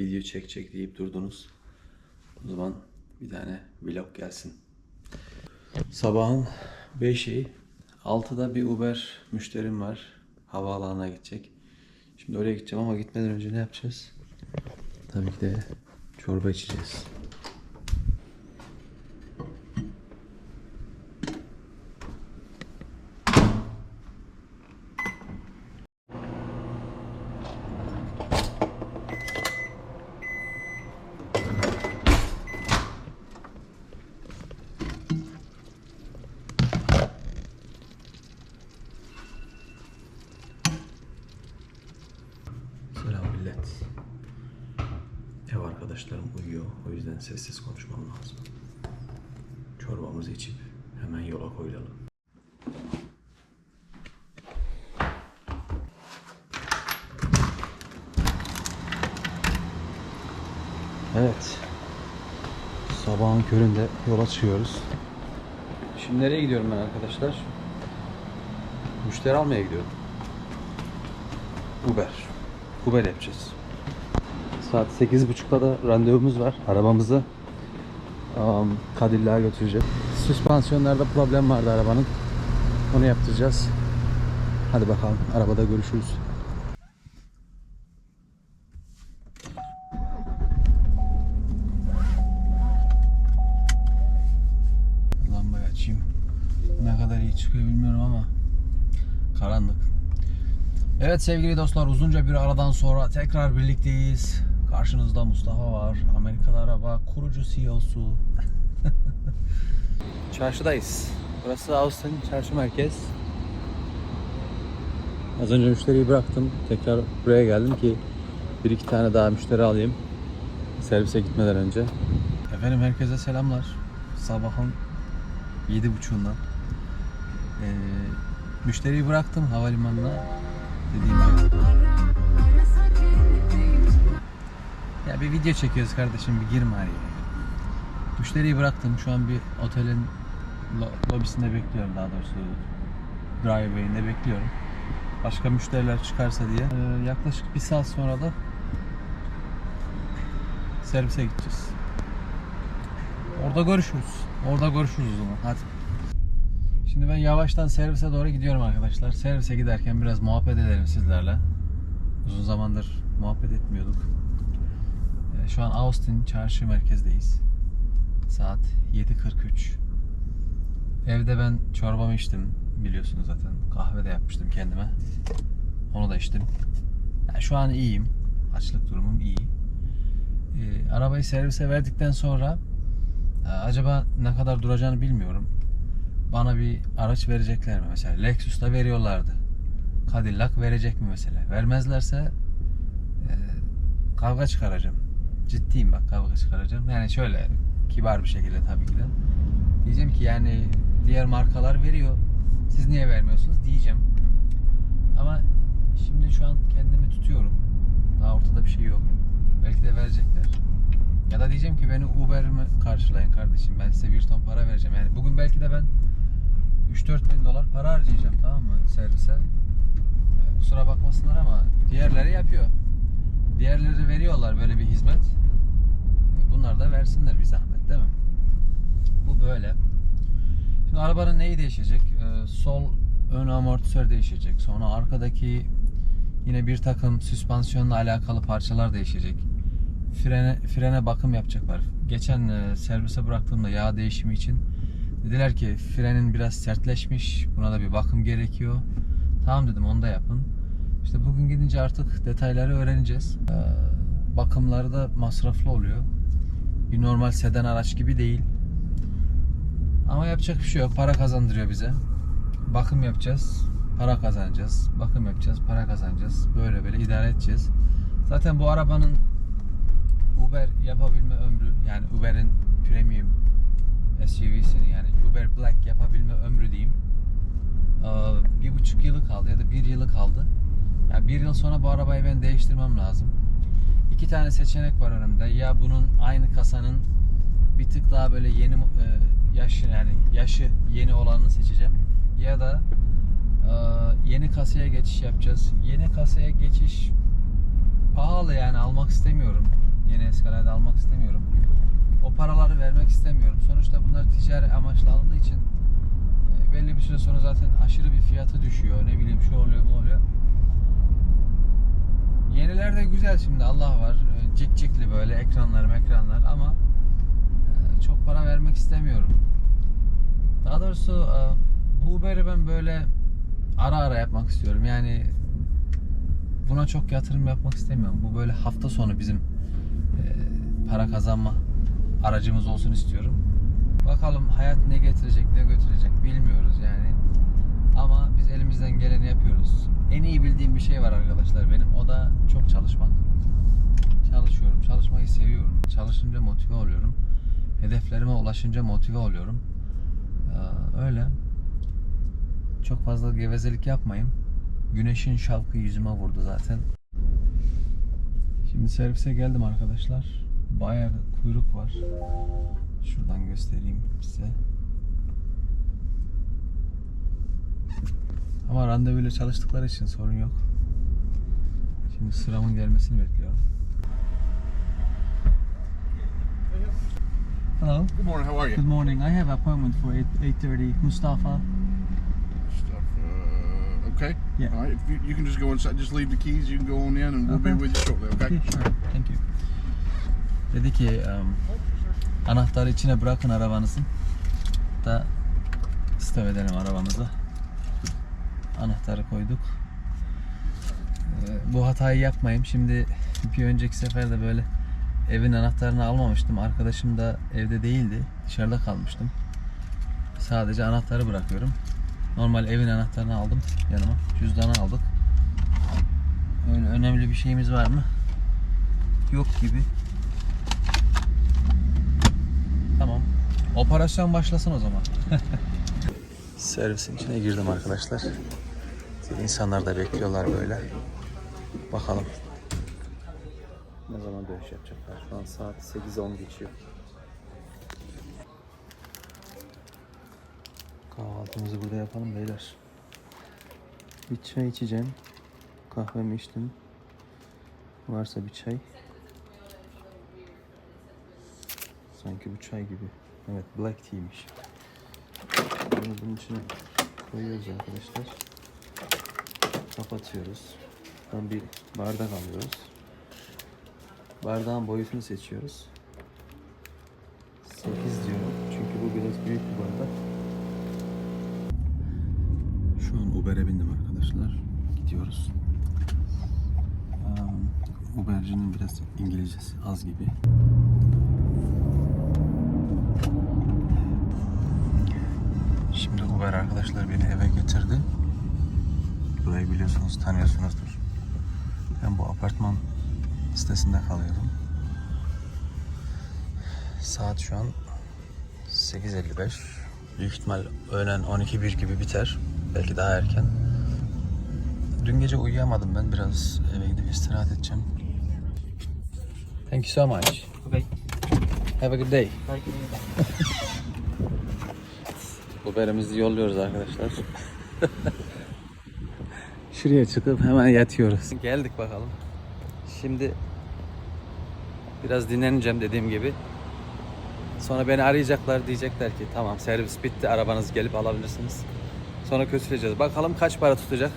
video çek çek deyip durdunuz. O zaman bir tane vlog gelsin. Sabahın 5'i 6'da bir Uber müşterim var. Havaalanına gidecek. Şimdi oraya gideceğim ama gitmeden önce ne yapacağız? Tabii ki de çorba içeceğiz. Millet. Ev arkadaşlarım uyuyor. O yüzden sessiz konuşmam lazım. Çorbamızı içip hemen yola koyulalım. Evet. Sabahın köründe yola çıkıyoruz. Şimdi nereye gidiyorum ben arkadaşlar? Müşteri almaya gidiyorum. Uber. Uber yapacağız. Saat 8.30'da da randevumuz var. Arabamızı um, Cadillac'a götüreceğiz. Süspansiyonlarda problem vardı arabanın. Onu yaptıracağız. Hadi bakalım. Arabada görüşürüz. Lambayı açayım. Ne kadar iyi çıkıyor bilmiyorum ama karanlık. Evet sevgili dostlar uzunca bir aradan sonra tekrar birlikteyiz. Karşınızda Mustafa var. Amerikalı araba kurucu CEO'su. Çarşıdayız. Burası Austin çarşı merkez. Az önce müşteriyi bıraktım. Tekrar buraya geldim ki bir iki tane daha müşteri alayım. Servise gitmeden önce. Efendim herkese selamlar. Sabahın yedi buçuğundan. Ee, müşteriyi bıraktım havalimanına. Dediğim gibi. Ya bir video çekiyoruz kardeşim bir girme araya. Müşteriyi bıraktım. Şu an bir otelin lo- lobisinde bekliyorum daha doğrusu. Driveway'inde bekliyorum. Başka müşteriler çıkarsa diye. Ee, yaklaşık bir saat sonra da servise gideceğiz. Orada görüşürüz. Orada görüşürüz o zaman. Hadi. Şimdi ben yavaştan servise doğru gidiyorum arkadaşlar. Servise giderken biraz muhabbet edelim sizlerle. Uzun zamandır muhabbet etmiyorduk. Ee, Şu an Austin çarşı merkezdeyiz. Saat 7.43. Evde ben çorbamı içtim biliyorsunuz zaten. Kahve de yapmıştım kendime. Onu da içtim. Yani şu an iyiyim. Açlık durumum iyi. Ee, arabayı servise verdikten sonra e, acaba ne kadar duracağını bilmiyorum. Bana bir araç verecekler mi mesela? Lexus'ta veriyorlardı. Cadillac verecek mi mesela? Vermezlerse e, kavga çıkaracağım. Ciddiyim bak kavga çıkaracağım. Yani şöyle kibar bir şekilde tabii ki de. Diyeceğim ki yani diğer markalar veriyor. Siz niye vermiyorsunuz diyeceğim. Ama şimdi şu an kendimi tutuyorum. Daha ortada bir şey yok. Belki de verecekler. Ya da diyeceğim ki beni Uber'imi karşılayın kardeşim. Ben size bir ton para vereceğim. Yani bugün belki de ben 3-4 bin dolar para harcayacağım tamam mı servise. Ee, Kusura bakmasınlar ama diğerleri yapıyor. Diğerleri veriyorlar böyle bir hizmet. E, Bunlar da versinler bir zahmet değil mi? Bu böyle. Şimdi arabanın neyi değişecek? Ee, sol ön amortisör değişecek. Sonra arkadaki yine bir takım süspansiyonla alakalı parçalar değişecek. Frene, frene bakım yapacaklar. Geçen e, servise bıraktığımda yağ değişimi için dediler ki frenin biraz sertleşmiş. Buna da bir bakım gerekiyor. Tamam dedim onu da yapın. İşte bugün gidince artık detayları öğreneceğiz. Ee, bakımları da masraflı oluyor. Bir normal sedan araç gibi değil. Ama yapacak bir şey yok. Para kazandırıyor bize. Bakım yapacağız. Para kazanacağız. Bakım yapacağız. Para kazanacağız. Böyle böyle idare edeceğiz. Zaten bu arabanın Uber yapabilme ömrü yani Uber'in premium SUV'sini yani Uber Black yapabilme ömrü diyeyim. Bir buçuk yılı kaldı ya da bir yılı kaldı. Yani bir yıl sonra bu arabayı ben değiştirmem lazım. İki tane seçenek var önümde. Ya bunun aynı kasanın bir tık daha böyle yeni yaşı yani yaşı yeni olanını seçeceğim. Ya da yeni kasaya geçiş yapacağız. Yeni kasaya geçiş pahalı yani almak istemiyorum. Yeni Escalade almak istemiyorum. O paraları vermek istemiyorum. Sonuçta bunlar ticari amaçlı alındığı için e, belli bir süre sonra zaten aşırı bir fiyatı düşüyor. Ne bileyim şu oluyor bu oluyor. Yeniler de güzel şimdi Allah var. E, Cik cikli böyle ekranlar ekranlar ama e, çok para vermek istemiyorum. Daha doğrusu bu Uber'i ben böyle ara ara yapmak istiyorum. Yani buna çok yatırım yapmak istemiyorum. Bu böyle hafta sonu bizim para kazanma aracımız olsun istiyorum. Bakalım hayat ne getirecek, ne götürecek bilmiyoruz yani. Ama biz elimizden geleni yapıyoruz. En iyi bildiğim bir şey var arkadaşlar benim. O da çok çalışmak. Çalışıyorum, çalışmayı seviyorum. Çalışınca motive oluyorum. Hedeflerime ulaşınca motive oluyorum. Ee, öyle. Çok fazla gevezelik yapmayayım. Güneşin şavkı yüzüme vurdu zaten. Şimdi servise geldim arkadaşlar. Bayağı kuyruk var. Şuradan göstereyim size. Ama randevuyla çalıştıkları için sorun yok. Şimdi sıramın gelmesini bekliyorum. Hello. Good morning. How are you? Good morning. I have appointment for 8 8:30. Mustafa. Uh, okay. Yeah. All right. You, you can just go inside. Just leave the keys. You can go on in, and we'll be Okay. with you shortly. Okay. Okay, sure. Thank you. Dedi ki anahtarı içine bırakın arabanızın. Da stop edelim arabamızı. Anahtarı koyduk. Ee, bu hatayı yapmayayım. Şimdi bir önceki sefer de böyle evin anahtarını almamıştım. Arkadaşım da evde değildi. Dışarıda kalmıştım. Sadece anahtarı bırakıyorum. Normal evin anahtarını aldım yanıma. Cüzdanı aldık. Öyle önemli bir şeyimiz var mı? Yok gibi. Tamam. Operasyon başlasın o zaman. Servisin içine girdim arkadaşlar. İnsanlar da bekliyorlar böyle. Bakalım. Ne zaman dönüş yapacaklar? Şu an saat 8.10 geçiyor. Kahvaltımızı burada yapalım beyler. Bir çay içeceğim. Kahvemi içtim. Varsa bir çay. Sanki bu çay gibi. Evet black tea'ymiş. Bunu bunun içine koyuyoruz arkadaşlar. Kapatıyoruz. Buradan bir bardak alıyoruz. Bardağın boyutunu seçiyoruz. 8 diyorum. Çünkü bu biraz büyük bir bardak. Şu an Uber'e bindim arkadaşlar. Gidiyoruz. Uber'cinin biraz İngilizcesi az gibi. Arkadaşlar beni eve getirdi. Burayı biliyorsunuz, tanıyorsunuzdur. Ben bu apartman sitesinde kalıyorum. Saat şu an 8.55. Büyük ihtimal öğlen 12.1 gibi biter. Belki daha erken. Dün gece uyuyamadım ben. Biraz eve gidip istirahat edeceğim. Thank you so much. Okay. Have a good day. Bye. Uber'imizi yolluyoruz arkadaşlar. Şuraya çıkıp hemen yatıyoruz. Geldik bakalım. Şimdi biraz dinleneceğim dediğim gibi. Sonra beni arayacaklar diyecekler ki tamam servis bitti arabanızı gelip alabilirsiniz. Sonra kötüleyeceğiz. Bakalım kaç para tutacak.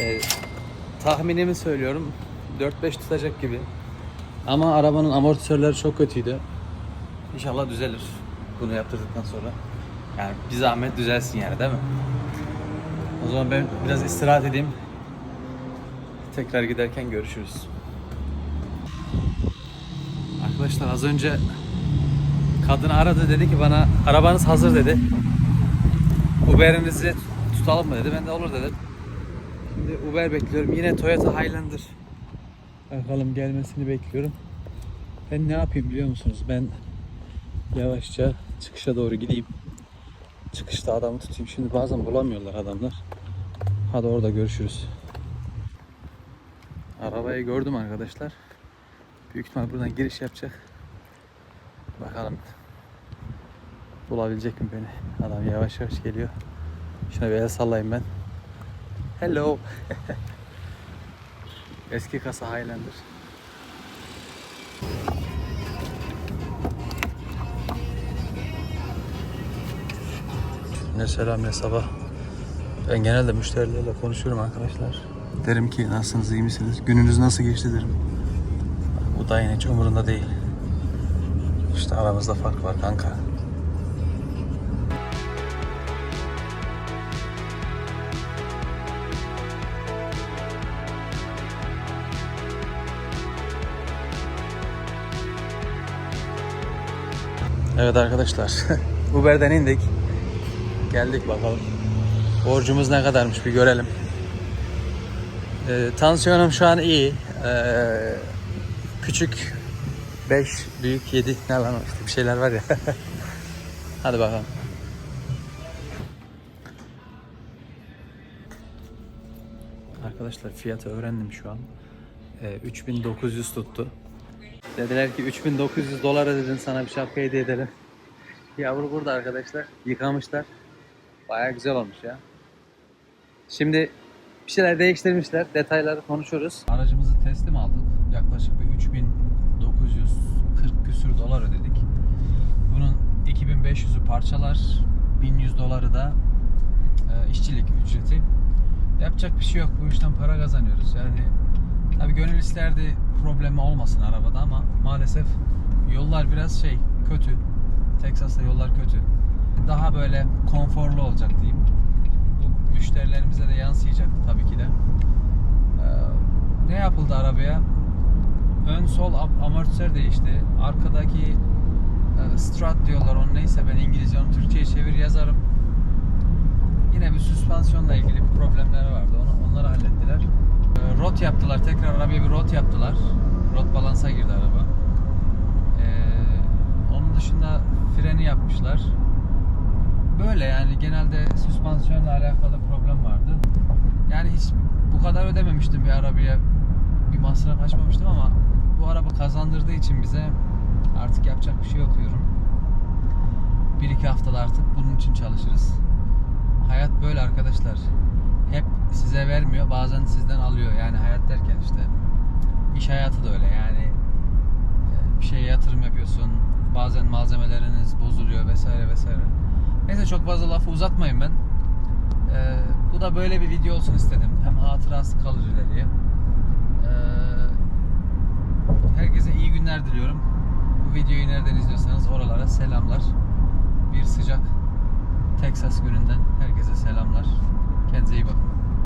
Ee, tahminimi söylüyorum 4-5 tutacak gibi. Ama arabanın amortisörleri çok kötüydü. İnşallah düzelir bunu yaptırdıktan sonra. Yani bir zahmet düzelsin yani değil mi? O zaman ben biraz istirahat edeyim. Tekrar giderken görüşürüz. Arkadaşlar az önce kadın aradı dedi ki bana arabanız hazır dedi. Uber'inizi tutalım mı dedi. Ben de olur dedim. Şimdi Uber bekliyorum. Yine Toyota Highlander. Bakalım gelmesini bekliyorum. Ben ne yapayım biliyor musunuz? Ben yavaşça çıkışa doğru gideyim. Çıkışta adamı tutayım. Şimdi bazen bulamıyorlar adamlar. Hadi orada görüşürüz. Arabayı gördüm arkadaşlar. Büyük ihtimal buradan giriş yapacak. Bakalım bulabilecek mi beni? Adam yavaş yavaş geliyor. Şuna bir el sallayayım ben. Hello. Eski kasa Highlander. Ne selam ne sabah. Ben genelde müşterilerle konuşuyorum arkadaşlar. Derim ki nasılsınız iyi misiniz? Gününüz nasıl geçti derim. Bu dayın hiç umurunda değil. İşte aramızda fark var kanka. Evet arkadaşlar. Uber'den indik. Geldik bakalım. Borcumuz ne kadarmış bir görelim. Ee, tansiyonum şu an iyi. Ee, küçük 5, büyük 7 ne lan işte bir şeyler var ya. Hadi bakalım. Arkadaşlar fiyatı öğrendim şu an. Ee, 3900 tuttu. Dediler ki 3900 dolara dedin sana bir şapka hediye edelim. Yavru burada arkadaşlar. Yıkamışlar. Baya güzel olmuş ya. Şimdi bir şeyler değiştirmişler. Detayları konuşuruz. Aracımızı teslim aldık. Yaklaşık bir 3940 küsür dolar ödedik. Bunun 2500'ü parçalar, 1100 doları da e, işçilik ücreti. Yapacak bir şey yok. Bu işten para kazanıyoruz. Yani tabii gönül isterdi problemi olmasın arabada ama maalesef yollar biraz şey kötü. Texas'ta yollar kötü. Daha böyle konforlu olacak diyeyim. Bu müşterilerimize de yansıyacak tabii ki de. Ee, ne yapıldı arabaya? Ön sol am- amortisör değişti. Arkadaki e, strut diyorlar onu neyse ben İngilizce onu Türkçe'ye çevir yazarım. Yine bir süspansiyonla ilgili bir problemleri vardı. Onu, onları hallettiler. Ee, Rot yaptılar. Tekrar arabaya bir rot yaptılar. Rot balansa girdi araba. Ee, onun dışında freni yapmışlar. Böyle yani genelde süspansiyonla alakalı problem vardı. Yani hiç bu kadar ödememiştim bir arabaya. Bir masraf açmamıştım ama bu araba kazandırdığı için bize artık yapacak bir şey yok diyorum. Bir iki haftada artık bunun için çalışırız. Hayat böyle arkadaşlar. Hep size vermiyor, bazen sizden alıyor. Yani hayat derken işte iş hayatı da öyle. Yani e, bir şeye yatırım yapıyorsun. Bazen malzemeleriniz bozuluyor vesaire vesaire. Neyse çok fazla lafı uzatmayın ben. Ee, bu da böyle bir video olsun istedim. Hem hatırası kalır ileriye. Ee, herkese iyi günler diliyorum. Bu videoyu nereden izliyorsanız oralara selamlar. Bir sıcak Texas gününden herkese selamlar. Kendinize iyi bakın.